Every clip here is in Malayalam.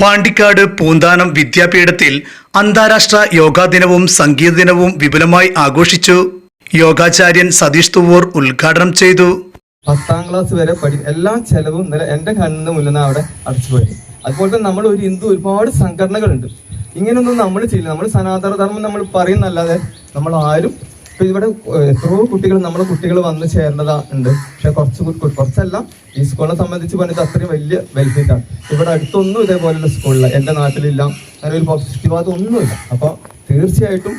Pandikkad Poonthanam വിദ്യാപീഠത്തിൽ അന്താരാഷ്ട്ര യോഗാ ദിനവും സംഗീത ദിനവും വിപുലമായി ആഘോഷിച്ചു. യോഗാചാര്യൻ സതീഷ് തുവൂർ ഉദ്ഘാടനം ചെയ്തു. പത്താം ക്ലാസ് വരെ പഠി എല്ലാ ചെലവും എന്റെ കണ്ണിന് മുന്നിൽ അവിടെ അടച്ചുപോയി അതുപോലെ തന്നെ നമ്മൾ ഒരു ഹിന്ദു ഒരുപാട് സംഘടനകളുണ്ട്. ഇങ്ങനെയൊന്നും നമ്മൾ ചെയ്യില്ല. നമ്മൾ സനാതന ധർമ്മം നമ്മൾ പറയുന്നല്ലാതെ നമ്മൾ ആരും ഇപ്പൊ ഇവിടെ എത്രയോ കുട്ടികൾ നമ്മളെ കുട്ടികൾ വന്ന് ചേരേണ്ടതാ ഉണ്ട്. പക്ഷെ കുറച്ച് കുറച്ചല്ല. ഈ സ്കൂളിനെ സംബന്ധിച്ച് പറഞ്ഞത് അത്രയും വലിയ ബെനിഫിറ്റ് ആണ്. ഇവിടെ അടുത്തൊന്നും ഇതേപോലെയുള്ള സ്കൂളില്ല. എന്റെ നാട്ടിലില്ല. അങ്ങനെ ഒരു പോസിറ്റീവാദം ഒന്നുമില്ല അപ്പോൾ തീർച്ചയായിട്ടും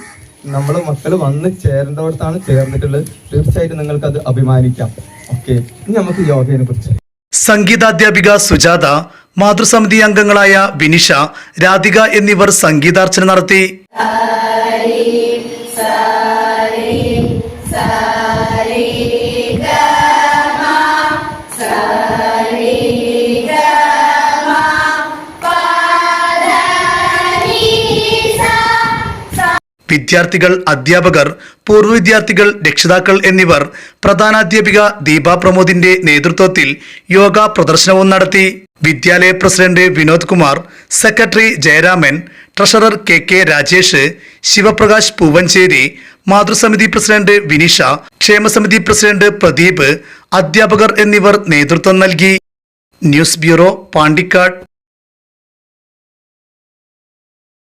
നമ്മൾ മക്കൾ വന്ന് ചേരേണ്ടവിടത്താണ് ചേർന്നിട്ടുള്ളത്. തീർച്ചയായിട്ടും നിങ്ങൾക്ക് അത് അഭിമാനിക്കാം. ഓക്കെ. ഇനി നമുക്ക് യോഗയെ കുറിച്ച്. സംഗീതാധ്യാപിക സുജാത മാതൃസമിതി അംഗങ്ങളായ വിനിഷ രാധിക എന്നിവർ സംഗീതാർച്ചന നടത്തി. വിദ്യാർത്ഥികൾ അധ്യാപകർ പൂർവ വിദ്യാർത്ഥികൾ രക്ഷിതാക്കൾ എന്നിവർ പ്രധാനാധ്യാപിക ദീപ പ്രമോദിന്റെ നേതൃത്വത്തിൽ യോഗ പ്രദർശനവും നടത്തി. വിദ്യാലയ president Vinod Kumar secretary Jayaraman treasurer K K Rajesh Sivaprakash Poovancheri മാതൃസമിതി president Vinisha ക്ഷേമസമിതി പ്രസിഡന്റ് പ്രദീപ് അധ്യാപകർ എന്നിവർ നേതൃത്വം നൽകി. News bureau Pandikkad.